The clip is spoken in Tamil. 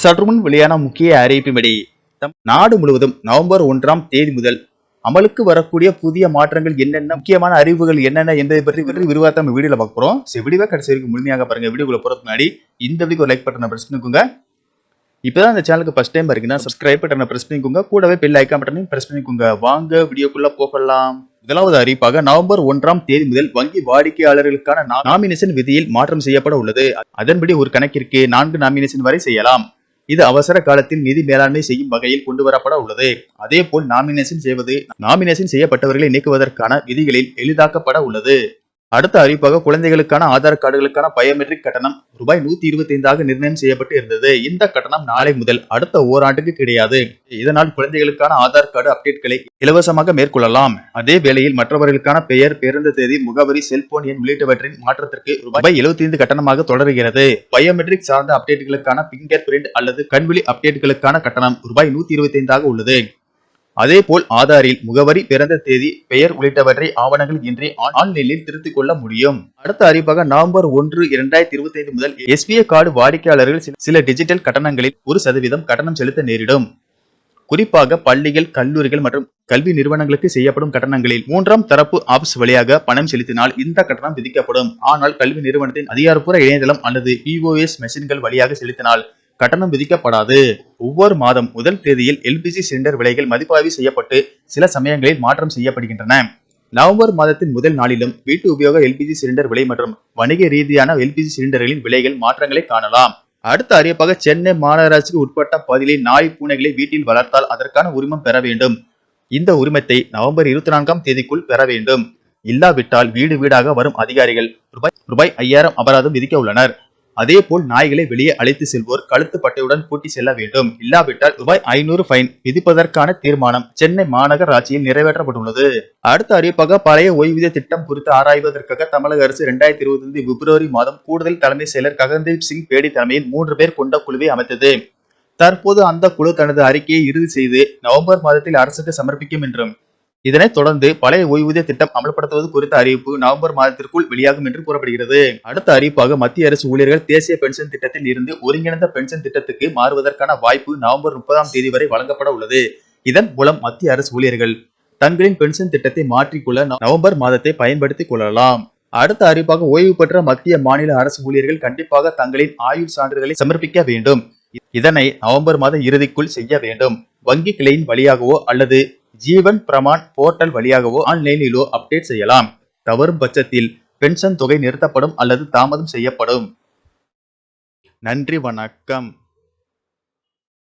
சற்றுமுன் வெளியான முக்கிய அறிவிப்பின்படி நாடு முழுவதும் நவம்பர் ஒன்றாம் தேதி முதல் அமலுக்கு வரக்கூடிய புதிய மாற்றங்கள் என்னென்ன முக்கியமான அறிவுகள் என்னென்ன என்பதை பற்றி விரி விரிவாக நம்ம வீடியோல பார்க்க போறோம். சரி கடைசி வரைக்கும் முழுமையாக பாருங்க. வீடியோக்குள்ள போறதுக்கு முன்னாடி இந்த வீடியோக்கு ஒரு லைக் பட்டனை பிரஸ் பண்ணிக்கோங்க. இப்பதான் இந்த சேனலுக்கு ஃபர்ஸ்ட் டைம் இருக்குன்னா சப்ஸ்கிரைப் பட்டனை பிரஸ் பண்ணிக்கோங்க. கூடவே பெல் ஐக்கான் பட்டனையும் பிரஸ் பண்ணிக்கோங்க. வாங்க வீடியோக்குள்ள போகலாம். முதலாவது அறிவிப்பாக நவம்பர் ஒன்றாம் தேதி முதல் வங்கி வாடிக்கையாளர்களுக்கான நாமினேஷன் விதியில் மாற்றம் செய்யப்பட உள்ளது. அதன்படி ஒரு கணக்கிற்கு நான்கு நாமினேஷன் வரை செய்யலாம். இது அவசர காலத்தில் நிதி மேலாண்மை செய்யும் வகையில் கொண்டுவரப்பட உள்ளது. அதே போல் நாமினேஷன் செய்வது நாமினேஷன் செய்யப்பட்டவர்களை நீக்குவதற்கான விதிகளில் எளிதாக்கப்பட உள்ளது. அடுத்த அறிவிப்பாக குழந்தைகளுக்கான ஆதார் கார்டுகளுக்கான பயோமெட்ரிக் கட்டணம் ரூபாய் நூத்தி இருபத்தி ஐந்தாக நிர்ணயம் செய்யப்பட்டு இருந்தது. இந்த கட்டணம் நாளை முதல் அடுத்த ஓராண்டுக்கு கிடையாது. இதனால் குழந்தைகளுக்கான ஆதார் கார்டு அப்டேட்களை இலவசமாக மேற்கொள்ளலாம். அதே வேளையில் மற்றவர்களுக்கான பெயர் பிறந்த தேதி முகவரி செல்போன் எண் உள்ளிட்டவற்றின் மாற்றத்திற்கு ரூபாய் எழுபத்தி ஐந்து கட்டணமாக தொடர்கிறது. பயோமெட்ரிக் சார்ந்த அப்டேட்டுகளுக்கான பிங்கர் பிரிண்ட் அல்லது கண்விழி அப்டேட்டுகளுக்கான கட்டணம் ரூபாய் நூத்தி இருபத்தி ஐந்தாக உள்ளது. அதேபோல் ஆதாரில் முகவரி பிறந்த தேதி பெயர் உள்ளிட்டவற்றை ஆவணங்கள் இன்றி ஆன்லைனில் திருத்திக் கொள்ள முடியும். அடுத்த அறிவிப்பாக நவம்பர் ஒன்று இரண்டாயிரத்தி இருபத்தி ஐந்து முதல் எஸ்பிஐ கார்டு வாடிக்கையாளர்கள் சில- சில டிஜிட்டல் கட்டணங்களில் ஒரு சதவீதம் கட்டணம் செலுத்த நேரிடும். குறிப்பாக பள்ளிகள் கல்லூரிகள் மற்றும் கல்வி நிறுவனங்களுக்கு செய்யப்படும் கட்டணங்களில் மூன்றாம் தரப்பு ஆப்ஸ் வழியாக பணம் செலுத்தினால் இந்த கட்டணம் விதிக்கப்படும். ஆனால் கல்வி நிறுவனத்தின் அதிகாரப்பூர்வ இணையதளம் அல்லது பிஓஎஸ் மெஷின்கள் வழியாக செலுத்தினால் கட்டணம் விதிக்கப்படாது. ஒவ்வொரு மாதம் முதல் தேதியில் எல்பிஜி சிலிண்டர் விலைகள் மதிப்பாய்வு செய்யப்பட்டு சில சமயங்களில் மாற்றம் செய்யப்படுகின்றன. நவம்பர் மாதத்தின் முதல் நாளிலும் வீட்டு உபயோக எல்பிஜி சிலிண்டர் விலை மற்றும் வணிக ரீதியான எல்பிஜி சிலிண்டர்களின் விலைகள் மாற்றங்களை காணலாம். அடுத்த அறியப்பாக சென்னை மாநகராட்சிக்கு உட்பட்ட பகுதியில் நாய் பூனைகளை வீட்டில் வளர்த்தால் அதற்கான உரிமம் பெற வேண்டும். இந்த உரிமத்தை நவம்பர் இருபத்தி நான்காம் தேதிக்குள் பெற வேண்டும். இல்லாவிட்டால் வீடு வீடாக வரும் அதிகாரிகள் ரூபாய் ரூபாய் ஐயாயிரம் அபராதம் விதிக்க உள்ளனர். அதே போல் நாய்களை வெளியே அழைத்து செல்வோர் கழுத்து பட்டையுடன் கூட்டி செல்ல வேண்டும். இல்லாவிட்டால் ரூபாய் ஐநூறு ஃபைன் விதிப்பதற்கான தீர்மானம் சென்னை மாநகராட்சியில் நிறைவேற்றப்பட்டுள்ளது. அடுத்த அறிவிப்பாக பழைய ஓய்வூதிய திட்டம் குறித்து ஆராய்வதற்காக தமிழக அரசு இரண்டாயிரத்தி இருபத்தி ஐந்து பிப்ரவரி மாதம் கூடுதல் தலைமை செயலர் ககன்தீப் சிங் பேடி தலைமையில் மூன்று பேர் கொண்ட குழுவை அமைத்தது. தற்போது அந்த குழு தனது அறிக்கையை இறுதி செய்து நவம்பர் மாதத்தில் அரசுக்கு சமர்ப்பிக்கும் என்றும் இதனைத் தொடர்ந்து பழைய ஓய்வூதிய திட்டம் அமல்படுத்துவது குறித்த அறிவிப்பு நவம்பர் மாதத்திற்குள் வெளியாகும் என்று கூறப்படுகிறது. அடுத்த அறிவிப்பாக மத்திய அரசு ஊழியர்கள் தேசிய பென்ஷன் திட்டத்தில் இருந்து ஒருங்கிணைந்த பென்ஷன் திட்டத்துக்கு மாறுவதற்கான வாய்ப்பு நவம்பர் முப்பதாம் தேதி வரை வழங்கப்பட உள்ளது. இதன் மூலம் மத்திய அரசு ஊழியர்கள் தங்களின் பென்ஷன் திட்டத்தை மாற்றிக்கொள்ள நவம்பர் மாதத்தை பயன்படுத்திக் கொள்ளலாம். அடுத்த அறிவிப்பாக ஓய்வு பெற்ற மத்திய மாநில அரசு ஊழியர்கள் கண்டிப்பாக தங்களின் ஆயுள் சான்றிதழை சமர்ப்பிக்க வேண்டும். இதனை நவம்பர் மாத இறுதிக்குள் செய்ய வேண்டும். வங்கி கிளையின் வழியாகவோ அல்லது ஜீவன் பிரமான் போர்ட்டல் வழியாகவோ ஆன்லைனிலோ அப்டேட் செய்யலாம். தவறும் பட்சத்தில் பென்ஷன் தொகை நிறுத்தப்படும் அல்லது தாமதம் செய்யப்படும். நன்றி வணக்கம்.